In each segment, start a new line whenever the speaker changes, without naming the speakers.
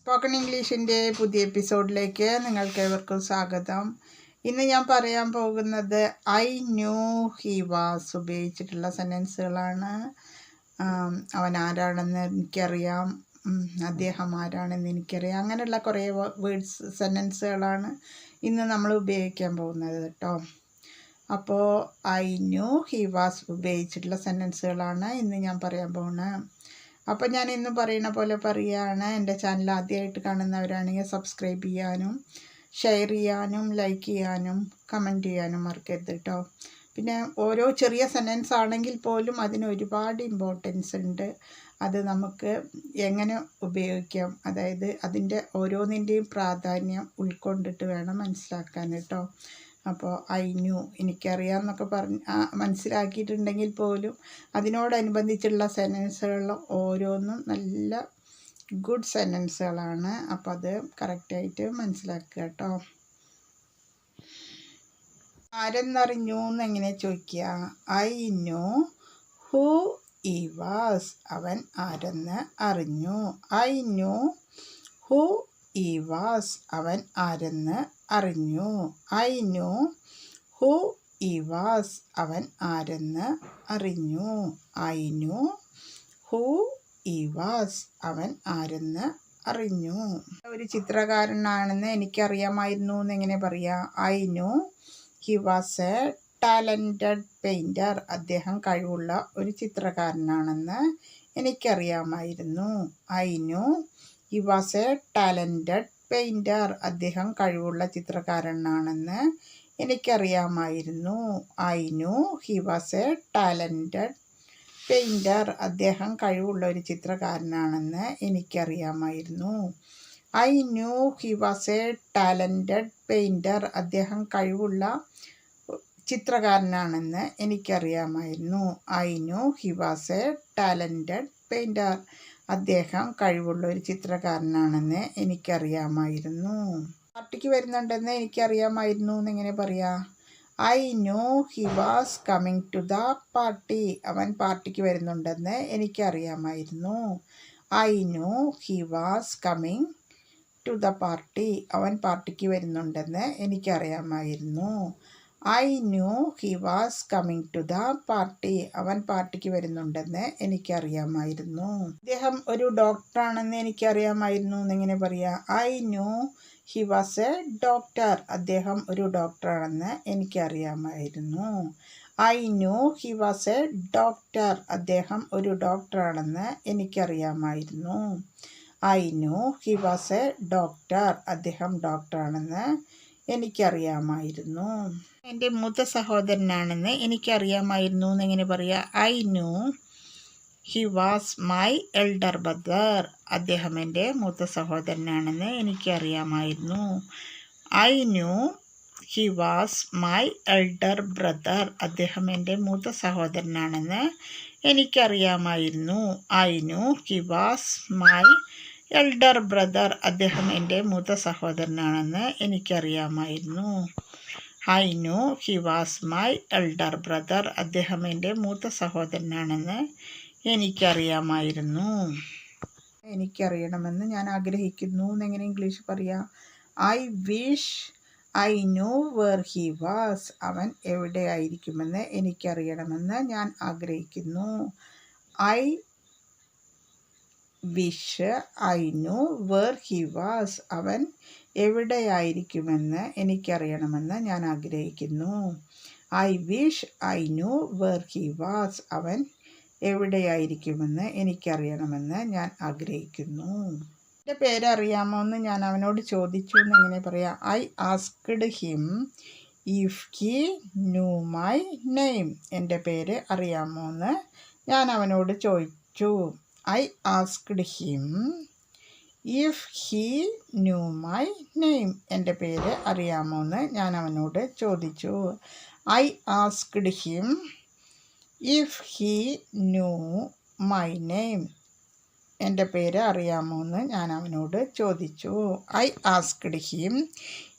Spoken ഇംഗ്ലീഷിന്റെ പുതിയ എപ്പിസോഡിലേക്ക് നിങ്ങൾക്ക് ഏവർക്കും സ്വാഗതം. ഇന്ന് ഞാൻ പറയാൻ പോകുന്നത് ഐ ന്യൂ ഹി വാസ് ഉപയോഗിച്ചിട്ടുള്ള സെന്റൻസുകളാണ് അവൻ ആരാണെന്ന് എനിക്കറിയാം. അദ്ദേഹം ആരാണെന്ന് എനിക്കറിയാം. അങ്ങനെയുള്ള കുറേ വേർഡ്സ് സെന്റൻസുകളാണ് ഇന്ന് നമ്മൾ ഉപയോഗിക്കാൻ പോകുന്നത് കേട്ടോ. അപ്പോൾ ഐ ന്യൂ ഹി വാസ് ഉപയോഗിച്ചിട്ടുള്ള സെന്റൻസുകളാണ് ഇന്ന് ഞാൻ പറയാൻ പോകുന്നത്. അപ്പോൾ ഞാൻ ഇന്ന് പറയുന്ന പോലെ പറയുകയാണ് എന്റെ ചാനൽ ആദ്യമായിട്ട് കാണുന്നവരാണെങ്കിൽ സബ്സ്ക്രൈബ് ചെയ്യാനും ഷെയർ ചെയ്യാനും ലൈക്ക് ചെയ്യാനും കമന്റ് ചെയ്യാനും മറക്കരുത് കേട്ടോ പിന്നെ ഓരോ ചെറിയ സെന്റൻസ് ആണെങ്കിൽ പോലും അതിന് ഒരുപാട് ഇമ്പോർട്ടൻസ് ഉണ്ട്. അത് നമുക്ക് എങ്ങനെ ഉപയോഗിക്കാം? അതായത് അതിന്റെ ഓരോന്നിന്റെയും പ്രാധാന്യം ഉൾക്കൊണ്ടിട്ട് വേണം മനസ്സിലാക്കാൻ കേട്ടോ അപ്പോൾ ന്യൂ എനിക്കറിയാമെന്നൊക്കെ പറഞ്ഞ് മനസ്സിലാക്കിയിട്ടുണ്ടെങ്കിൽ പോലും അതിനോടനുബന്ധിച്ചുള്ള സെന്റൻസുകൾ ഓരോന്നും നല്ല ഗുഡ് സെന്റൻസുകളാണ്. അപ്പോൾ അത് കറക്റ്റായിട്ട് മനസ്സിലാക്കുക കേട്ടോ. ആരെന്നറിഞ്ഞു എന്നെങ്ങനെ ചോദിക്കുക? I know who he was. അവൻ ആരെന്ന് അറിഞ്ഞു. I know who he was. അവൻ ആരെന്ന് അറിഞ്ഞു. I know who he was അവൻ ആരെന്ന് അറിഞ്ഞു. I know who he was അവൻ ആരെന്ന് അറിഞ്ഞു. ഒരു ചിത്രകാരനാണെന്ന് എനിക്കറിയാമായിരുന്നു എന്ന് എങ്ങനെ പറയാം. I know he was a talented painter അദ്ദേഹം കഴിവുള്ള ഒരു ചിത്രകാരനാണെന്ന് എനിക്കറിയാമായിരുന്നു. I know he was a talented painter അദ്ദേഹം കഴിവുള്ള ചിത്രകാരനാണെന്ന് എനിക്കറിയാമായിരുന്നു. I know he was a talented painter അദ്ദേഹം കഴിവുള്ള ഒരു ചിത്രകാരനാണെന്ന് എനിക്കറിയാമായിരുന്നു. I knew he was a talented painter അദ്ദേഹം കഴിവുള്ള ചിത്രകാരനാണെന്ന് എനിക്കറിയാമായിരുന്നു. I knew he was a talented painter അദ്ദേഹം കഴിവുള്ള ഒരു ചിത്രകാരനാണെന്ന് എനിക്കറിയാമായിരുന്നു. പാർട്ടിക്ക് വരുന്നുണ്ടെന്ന് എനിക്കറിയാമായിരുന്നു എന്നെങ്ങനെ പറയാ I know he was coming to the party. അവൻ പാർട്ടിക്ക് വരുന്നുണ്ടെന്ന് എനിക്കറിയാമായിരുന്നു. I know he was coming to the party. അവൻ പാർട്ടിക്ക് വരുന്നുണ്ടെന്ന് എനിക്കറിയാമായിരുന്നു. I knew he was coming to the party അവൻ പാർട്ടിക്ക് വരുന്നുണ്ടെന്ന് എനിക്കറിയാമായിരുന്നു. അദ്ദേഹം ഒരു ഡോക്ടറാണെന്ന് എനിക്കറിയാമായിരുന്നു എന്നെങ്ങനെ പറയാം. I knew he was a doctor അദ്ദേഹം ഒരു ഡോക്ടറാണെന്ന് എനിക്കറിയാമായിരുന്നു. I knew he was a doctor അദ്ദേഹം ഒരു ഡോക്ടറാണെന്ന് എനിക്കറിയാമായിരുന്നു. I knew he was a doctor അദ്ദേഹം ഡോക്ടറാണെന്ന് എനിക്കറിയാമായിരുന്നു. എന്റെ മൂത്ത സഹോദരനാണെന്ന് എനിക്കറിയാമായിരുന്നു എന്ന് എങ്ങനെ പറയാ I knew he was my elder brother അദ്ദേഹം എന്റെ മൂത്ത സഹോദരനാണെന്ന് എനിക്കറിയാമായിരുന്നു. I knew he was my elder brother അദ്ദേഹം എന്റെ മൂത്ത സഹോദരനാണെന്ന് എനിക്കറിയാമായിരുന്നു. I knew he was my elder brother അദ്ദേഹം എന്റെ മൂത്ത സഹോദരനാണെന്ന് എനിക്കറിയാമായിരുന്നു. I know he was my elder brother അദ്ദേഹം എന്റെ മൂത്ത സഹോദരനാണെന്ന് എനിക്കറിയാമായിരുന്നു. എനിക്കറിയണമെന്ന് ഞാൻ ആഗ്രഹിക്കുന്നു. എന്നെങ്ങനെ ഇംഗ്ലീഷ് പറയാം? I wish I know where he was അവൻ എവിടെയായിരിക്കുമെന്ന് എനിക്കറിയണമെന്ന് ഞാൻ ആഗ്രഹിക്കുന്നു. I wish I knew where he was അവൻ എവിടെയായിരിക്കുമെന്ന് എനിക്കറിയണമെന്ന് ഞാൻ ആഗ്രഹിക്കുന്നു. I wish I knew where he was അവൻ എവിടെയായിരിക്കുമെന്ന് എനിക്കറിയണമെന്ന് ഞാൻ ആഗ്രഹിക്കുന്നു. എന്റെ പേരറിയാമോ എന്ന് ഞാൻ അവനോട് ചോദിച്ചു എന്ന് എങ്ങനെ പറയാം. I asked him if he knew my name. എന്റെ പേര് അറിയാമോ എന്ന് ഞാൻ അവനോട് ചോദിച്ചു. I asked him if he knew my name എന്റെ പേര് അറിയാമോ എന്ന് ഞാൻ അവനോട് ചോദിച്ചു. I asked him if he knew my name എന്റെ പേര് അറിയാമോ എന്ന് ഞാൻ അവനോട് ചോദിച്ചു. I asked him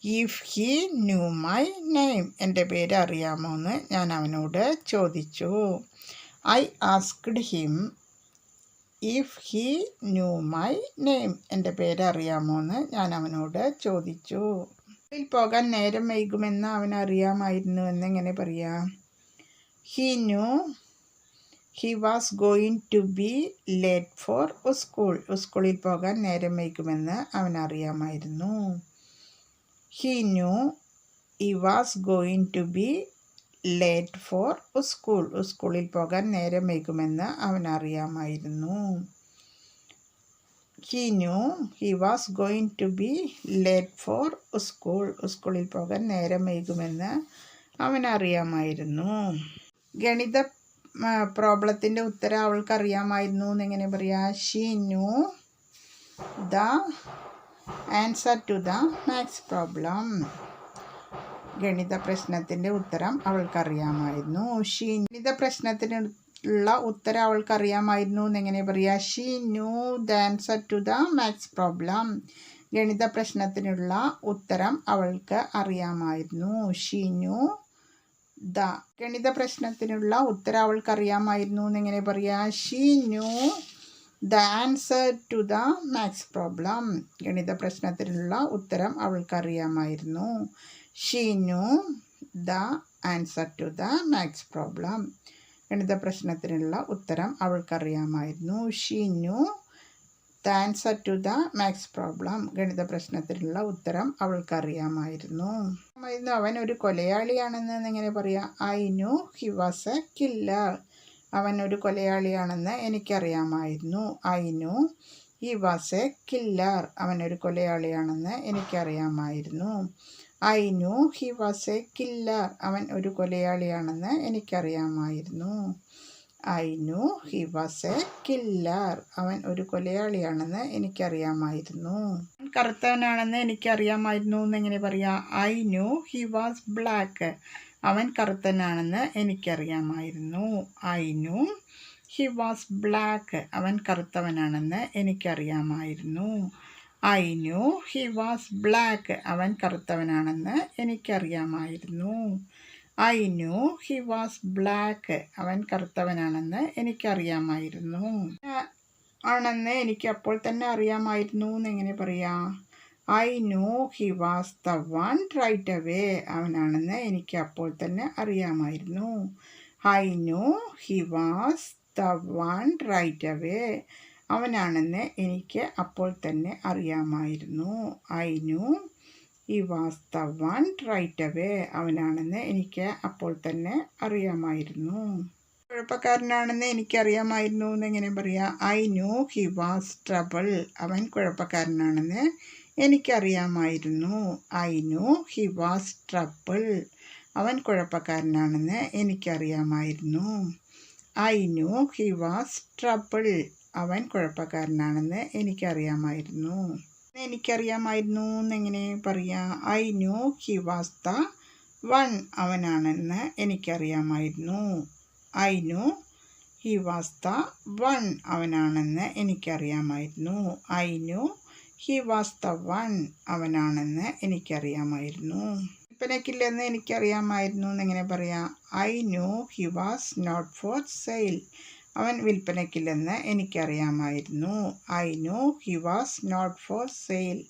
if he knew my name എന്റെ പേര് അറിയാമോ എന്ന് ഞാൻ അവനോട് ചോദിച്ചു. I asked him if he knew my name എന്റെ പേര് അറിയാമോ എന്ന് ഞാൻ അവനോട് ചോദിച്ചു. സ്കൂളിൽ പോകാൻ നേരം വൈകുമെന്ന് അവൻ അറിയാമായിരുന്നു എന്നെങ്ങനെ പറയാം? He knew he was going to be late for school സ്കൂളിൽ പോകാൻ നേരം വൈകുമെന്ന് അവൻ അറിയാമായിരുന്നു he knew he was going to be late for school സ്കൂളിൽ പോകാൻ നേരം വൈകുമെന്ന് അവൻ അറിയാമായിരുന്നു he knew he was going to be late for school സ്കൂളിൽ പോകാൻ നേരം വൈകുമെന്ന് അവൻ അറിയാമായിരുന്നു ഗണിത പ്രോബ്ലത്തിന്റെ ഉത്തരം അവൾക്ക് അറിയാമായിരുന്നു എന്നെങ്ങനെ പറയാ she knew the answer to the maths problem ഗണിത പ്രശ്നത്തിന്റെ ഉത്തരം അവൾക്കറിയാമായിരുന്നു. ഷീ ഗണിത പ്രശ്നത്തിന് ഉള്ള ഉത്തരം അവൾക്കറിയാമായിരുന്നു എന്നെങ്ങനെ പറയാ? She knew the answer to the maths problem. ഗണിത പ്രശ്നത്തിനുള്ള ഉത്തരം അവൾക്ക് അറിയാമായിരുന്നു. ഷീ ന്യൂ ദ ഗണിത പ്രശ്നത്തിനുള്ള ഉത്തരം അവൾക്കറിയാമായിരുന്നു എന്നെങ്ങനെ പറയാ? She knew the answer to the maths problem. ഗണിത പ്രശ്നത്തിനുള്ള ഉത്തരം അവൾക്കറിയാമായിരുന്നു. She knew the answer to the maths problem. ഗണിത പ്രശ്നത്തിനുള്ള ഉത്തരം അവൾക്കറിയാമായിരുന്നു. She knew the answer to the maths problem. ഗണിത പ്രശ്നത്തിനുള്ള ഉത്തരം അവൾക്കറിയാമായിരുന്നു. അവൻ ഒരു കൊലയാളിയാണെന്ന് എങ്ങനെ പറയാം? I knew he was a killer. അവൻ ഒരു കൊലയാളിയാണെന്ന് എനിക്കറിയാമായിരുന്നു. I knew he was a killer. അവൻ ഒരു കൊലയാളിയാണെന്ന് എനിക്കറിയാമായിരുന്നു. I knew he was a killer അവൻ ഒരു കൊലയാളിയാണെന്ന് എനിക്കറിയാമായിരുന്നു. I knew he was a killer അവൻ ഒരു കൊലയാളിയാണെന്ന് എനിക്കറിയാമായിരുന്നു. കറുത്തവനാണെന്ന് എനിക്കറിയാമായിരുന്നു എന്നെങ്ങനെ പറയാം? I knew he was black അവൻ കറുത്തനാണെന്ന് എനിക്കറിയാമായിരുന്നു. I knew he was black അവൻ കറുത്തവനാണെന്ന് എനിക്കറിയാമായിരുന്നു. I knew he was black അവൻ കറുത്തവനാണെന്ന് എനിക്കറിയാമായിരുന്നു. I knew he was black അവൻ കറുത്തവനാണെന്ന് എനിക്കറിയാമായിരുന്നു. ആണെന്ന് എനിക്ക് അപ്പോൾ തന്നെ അറിയാമായിരുന്നു എന്ന് എങ്ങനെ പറയാം? I know he was the one right away അവനാണെന്ന് എനിക്ക് അപ്പോൾ തന്നെ അറിയാമായിരുന്നു. I know he was the one right away അവനാണെന്ന് എനിക്ക് അപ്പോൾ തന്നെ അറിയാമായിരുന്നു. I know he was the one right away അവനാണെന്ന് എനിക്ക് അപ്പോൾ തന്നെ അറിയാമായിരുന്നു. കുഴപ്പക്കാരനാണെന്ന് എനിക്കറിയാമായിരുന്നു എന്നെങ്ങനെ പറയാം? I know he was trouble. അവൻ കുഴപ്പക്കാരനാണെന്ന് എനിക്കറിയാമായിരുന്നു. I know he was trouble. അവൻ കുഴപ്പക്കാരനാണെന്ന് എനിക്കറിയാമായിരുന്നു. I know he was trouble. അവൻ കുഴപ്പക്കാരനാണെന്ന് എനിക്കറിയാമായിരുന്നു. എനിക്കറിയാമായിരുന്നു എന്നെങ്ങനെ പറയാ? I knew he was the one അവനാണെന്ന് എനിക്കറിയാമായിരുന്നു. I knew he was the one അവനാണെന്ന് എനിക്കറിയാമായിരുന്നു. I knew he was the one അവനാണെന്ന് എനിക്കറിയാമായിരുന്നു. വിൽപ്പനയ്ക്കില്ലെന്ന് എനിക്കറിയാമായിരുന്നു എന്നെങ്ങനെ പറയാം? I knew he was not for sale. അവൻ വിൽപ്പനയ്ക്കില്ലെന്ന് എനിക്കറിയാമായിരുന്നു. I know he was not for sale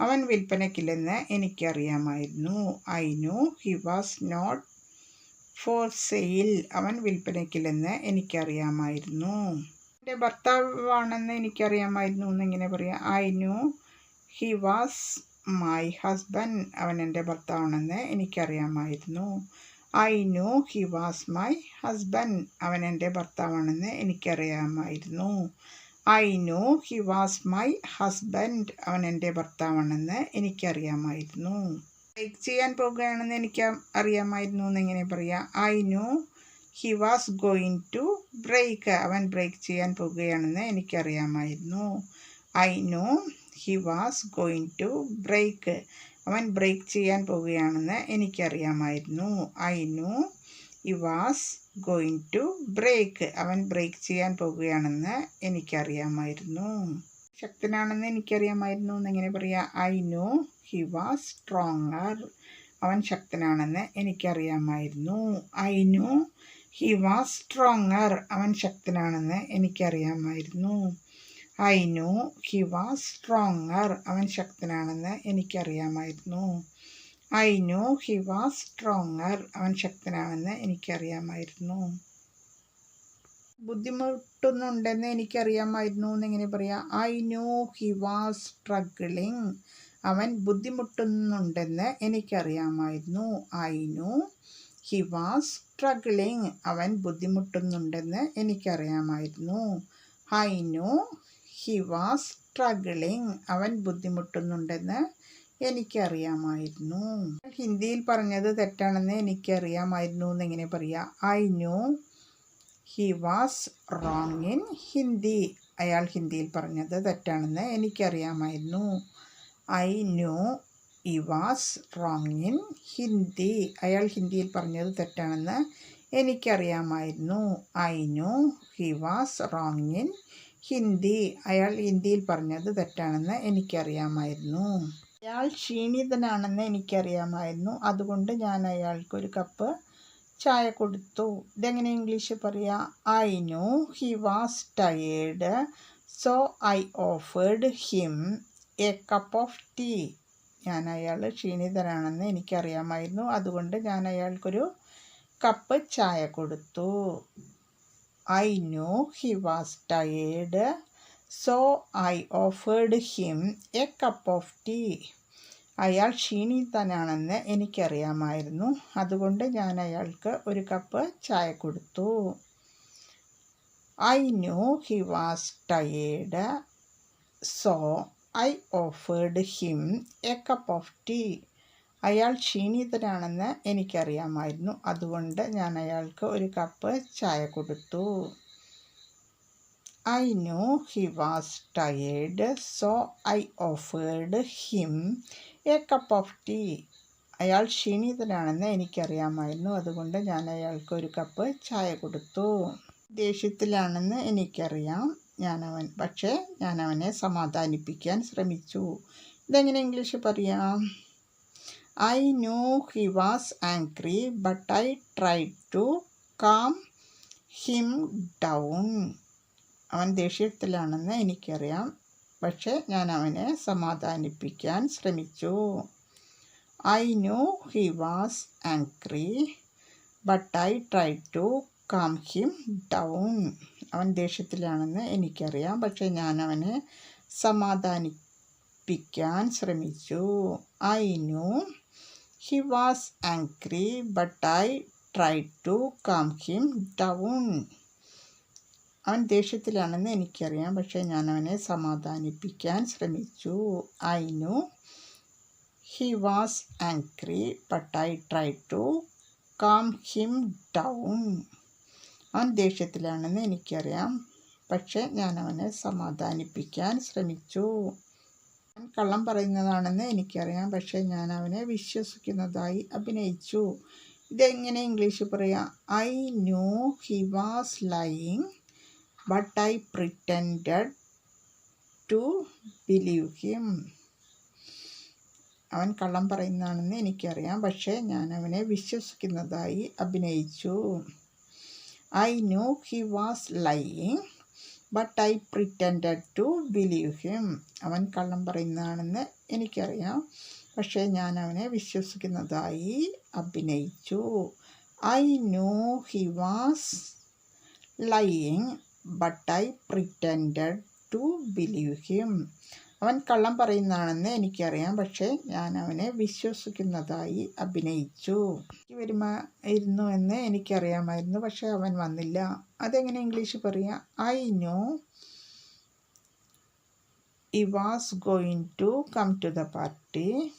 അവൻ വിൽപ്പനയ്ക്കില്ലെന്ന് എനിക്കറിയാമായിരുന്നു. I know he was not for sale അവൻ വിൽപ്പനയ്ക്കില്ലെന്ന് എനിക്കറിയാമായിരുന്നു. എന്റെ ഭർത്താവാണെന്ന് എനിക്കറിയാമായിരുന്നു എന്നിങ്ങനെ പറയാം. I know he was my husband അവൻ എന്റെ ഭർത്താവാണെന്ന് എനിക്കറിയാമായിരുന്നു. I know he was my husband അവൻ എന്റെ ഭർത്താവാണെന്ന് എനിക്കറിയാമായിരുന്നു. I know he was my husband അവൻ എന്റെ ഭർത്താവാണെന്ന് എനിക്കറിയാമായിരുന്നു. ലൈക്ക് ചെയ്യാൻ പോകുകയാണെന്ന് എനിക്ക് അറിയാമായിരുന്നു എന്നെങ്ങനെ പറയാം. I know he was going to break അവൻ ബ്രേക്ക് ചെയ്യാൻ പോകുകയാണെന്ന് എനിക്കറിയാമായിരുന്നു. I know he was going to break അവൻ ബ്രേക്ക് ചെയ്യാൻ പോകുകയാണെന്ന് എനിക്കറിയാമായിരുന്നു. I know he was going to break. അവൻ ബ്രേക്ക് ചെയ്യാൻ പോകുകയാണെന്ന് എനിക്കറിയാമായിരുന്നു. ശക്തനാണെന്ന് എനിക്കറിയാമായിരുന്നു എന്നെങ്ങനെ പറയാം I know he was stronger. അവൻ ശക്തനാണെന്ന് എനിക്കറിയാമായിരുന്നു. I know he was stronger. അവൻ ശക്തനാണെന്ന് എനിക്കറിയാമായിരുന്നു. I know he was stronger അവൻ ശക്തനാണെന്ന് എനിക്കറിയാമായിരുന്നു. I know he was stronger അവൻ ശക്തനാണെന്ന് എനിക്കറിയാമായിരുന്നു. ബുദ്ധിമുട്ടുന്നുണ്ടെന്ന് എനിക്കറിയാമായിരുന്നു എന്നെങ്ങനെ പറയാം I know he was struggling അവൻ ബുദ്ധിമുട്ടുന്നുണ്ടെന്ന് എനിക്കറിയാമായിരുന്നു. I know he was struggling അവൻ ബുദ്ധിമുട്ടുന്നുണ്ടെന്ന് എനിക്കറിയാമായിരുന്നു. I know he was struggling അവൻ ബുദ്ധിമുട്ടുന്നുണ്ടെന്ന് എനിക്കറിയാമായിരുന്നു. ഹിന്ദിയിൽ പറഞ്ഞത് തെറ്റാണെന്ന് എനിക്കറിയാമായിരുന്നു എന്ന് എങ്ങനെ പറയാം? I knew he was wrong in Hindi അയാൾ ഹിന്ദിയിൽ പറഞ്ഞത് തെറ്റാണെന്ന് എനിക്കറിയാമായിരുന്നു. I knew he was wrong in Hindi അയാൾ ഹിന്ദിയിൽ പറഞ്ഞത് തെറ്റാണെന്ന് എനിക്കറിയാമായിരുന്നു. I knew he was wrong in Hindi. അയാൾ ഹിന്ദിയിൽ പറഞ്ഞത് തെറ്റാണെന്ന് എനിക്കറിയാമായിരുന്നു. അയാൾ ക്ഷീണിതനാണെന്ന് എനിക്കറിയാമായിരുന്നു. അതുകൊണ്ട് ഞാൻ അയാൾക്കൊരു കപ്പ് ചായ കൊടുത്തു. ഇതെങ്ങനെ ഇംഗ്ലീഷ് പറയാം? I know he was tired so I offered him a cup of tea ഞാൻ അയാൾ ക്ഷീണിതനാണെന്ന് എനിക്കറിയാമായിരുന്നു. അതുകൊണ്ട് ഞാൻ അയാൾക്കൊരു കപ്പ് ചായ കൊടുത്തു. I know he was ടയേഡ് so I offered him a cup of tea അയാൾ ക്ഷീണിതനാണെന്ന് എനിക്കറിയാമായിരുന്നു. അതുകൊണ്ട് ഞാൻ അയാൾക്ക് ഒരു കപ്പ് ചായ കൊടുത്തു. I knew he was tired so I offered him a cup of tea അയാൾ ക്ഷീണിതനാണെന്ന് എനിക്കറിയാമായിരുന്നു. അതുകൊണ്ട് ഞാൻ അയാൾക്ക് ഒരു കപ്പ് ചായ കൊടുത്തു. I know he was tired so I offered him a cup of tea. അയാൾ ക്ഷീണിതനാണെന്ന് എനിക്കറിയാമായിരുന്നു. അതുകൊണ്ട് ഞാൻ അയാൾക്ക് ഒരു കപ്പ് ചായ കൊടുത്തു. ദേഷ്യത്തിലാണെന്ന് എനിക്കറിയാം ഞാനവൻ. പക്ഷേ ഞാൻ അവനെ സമാധാനിപ്പിക്കാൻ ശ്രമിച്ചു. ഇതെങ്ങനെ ഇംഗ്ലീഷ് പറയാം? I knew he was angry but I try to calm him down അവൻ ദേഷ്യത്തിലാണെന്ന് എനിക്കറിയാം. പക്ഷേ ഞാൻ അവനെ സമാധാനിപ്പിക്കാൻ ശ്രമിച്ചു. I know he was angry but I try to calm him down അവൻ ദേഷ്യത്തിലാണെന്ന് എനിക്കറിയാം. പക്ഷേ ഞാൻ അവനെ സമാധാനിപ്പിക്കാൻ ശ്രമിച്ചു. I know he was angry but I try to calm him down അവൻ ദേഷ്യത്തിലാണെന്ന് എനിക്കറിയാം പക്ഷേ ഞാൻ അവനെ സമാധാനിപ്പിക്കാൻ ശ്രമിച്ചു. I know he was angry but I try to calm him down അവൻ ദേഷ്യത്തിലാണെന്ന് എനിക്കറിയാം പക്ഷേ ഞാൻ അവനെ സമാധാനിപ്പിക്കാൻ ശ്രമിച്ചു. കള്ളം പറയുന്നതാണെന്ന് എനിക്കറിയാം. പക്ഷേ ഞാൻ അവനെ വിശ്വസിക്കുന്നതായി അഭിനയിച്ചു. ഇതെങ്ങനെ ഇംഗ്ലീഷിൽ പറയാം? I know he was lying but I pretended to believe him. അവൻ കള്ളം പറയുന്നതാണെന്ന് എനിക്കറിയാം. പക്ഷേ ഞാൻ അവനെ വിശ്വസിക്കുന്നതായി അഭിനയിച്ചു. I know he was lying but I pretended to believe him അവൻ കള്ളം പറയുന്നതാണെന്ന് എനിക്കറിയാം. പക്ഷേ ഞാൻ അവനെ വിശ്വസിക്കുന്നതായി അഭിനയിച്ചു. I know he was lying but I pretended to believe him അവൻ കള്ളം പറയുന്നതാണെന്ന് എനിക്കറിയാം. പക്ഷേ ഞാൻ അവനെ വിശ്വസിക്കുന്നതായി അഭിനയിച്ചു. വരുമായിരുന്നു എന്ന് എനിക്കറിയാമായിരുന്നു. പക്ഷേ അവൻ വന്നില്ല. അതെങ്ങനെ ഇംഗ്ലീഷ് പറയാം? I know he was going to come to the party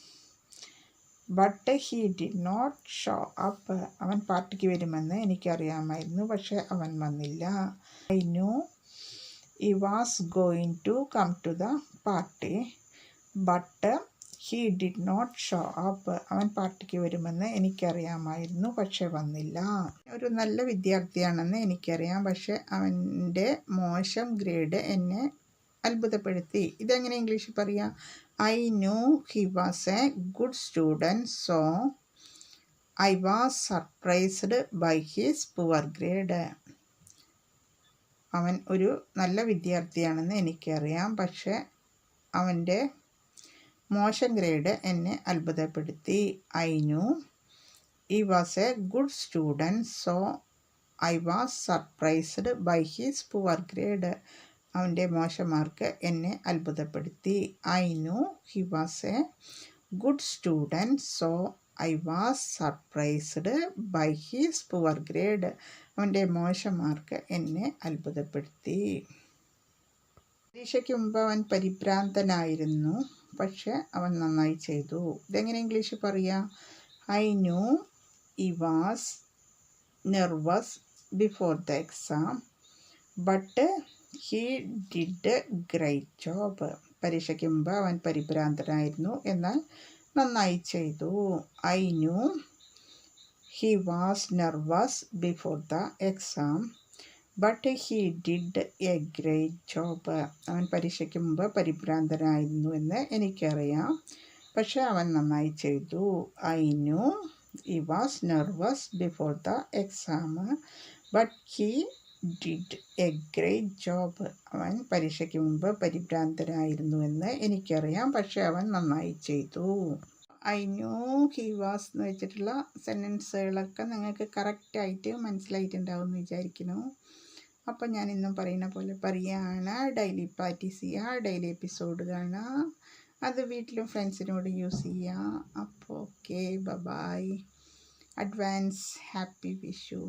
but he did not show up അവൻ പാർട്ടിക്ക് വരുമെന്ന് എനിക്കറിയാമായിരുന്നു. പക്ഷേ അവൻ വന്നില്ല. I know he was going to come to the party but he did not show up അവൻ പാർട്ടിക്ക് വരുമെന്ന് എനിക്കറിയാമായിരുന്നു പക്ഷെ വന്നില്ല. ഒരു നല്ല വിദ്യാർത്ഥിയാണെന്ന് എനിക്കറിയാം പക്ഷെ അവന്റെ മോശം ഗ്രേഡ് എന്നെ അത്ഭുതപ്പെടുത്തി. ഇതെങ്ങനെ ഇംഗ്ലീഷിൽ പറയാം? I know he was a good student so I was surprised by his poor grade അവൻ ഒരു നല്ല വിദ്യാർത്ഥിയാണെന്ന് എനിക്കറിയാം പക്ഷെ അവന്റെ മോശം ഗ്രേഡ് എന്നെ അത്ഭുതപ്പെടുത്തി. I knew he was a good student so I was surprised by his poor grade അവന്റെ മോശം മാർക്ക് എന്നെ അത്ഭുതപ്പെടുത്തി. I know he was a good student so I was surprised by his poor grade അവന്റെ മോശം mark എന്നെ അത്ഭുതപ്പെടുത്തി. പരീക്ഷയ്ക്ക് മുമ്പ് അവൻ പരിഭ്രാന്തനായിരുന്നു. പക്ഷെ അവൻ നന്നായി ചെയ്തു. ഇതെങ്ങനെ ഇംഗ്ലീഷിൽ പറയാം? I knew he was nervous before the exam but he did great job പരീക്ഷയ്ക്ക് മുമ്പ് അവൻ പരിഭ്രാന്തനായിരുന്നു. എന്നാൽ നന്നായി ചെയ്തു. I knew he was nervous before the exam but he did a great job അവൻ പരീക്ഷയ്ക്ക് മുമ്പ് പരിഭ്രാന്തനായിരുന്നു എന്ന് എനിക്കറിയാം. പക്ഷേ അവൻ നന്നായി ചെയ്തു. I knew he was nervous before the exam but he did a great job അവൻ പരീക്ഷയ്ക്ക് മുമ്പ് പരിഭ്രാന്തനായിരുന്നു എന്ന് എനിക്കറിയാം. പക്ഷേ അവൻ നന്നായി ചെയ്തു. ഐ ന്യൂ ഹി വാസ് എന്ന് വെച്ചിട്ടുള്ള സെന്റൻസുകളൊക്കെ നിങ്ങൾക്ക് കറക്റ്റായിട്ട് മനസ്സിലായിട്ടുണ്ടാവും എന്ന് വിചാരിക്കുന്നു. അപ്പം ഞാൻ ഇന്നും പറയുന്ന പോലെ പറയുകയാണ് ഡെയിലി പ്രാക്ടീസ് ചെയ്യുക ഡെയിലി എപ്പിസോഡ് കാണുക അത് വീട്ടിലും ഫ്രണ്ട്സിനോട് യൂസ് ചെയ്യുക അപ്പോൾ okay bye bye advance happy Vishu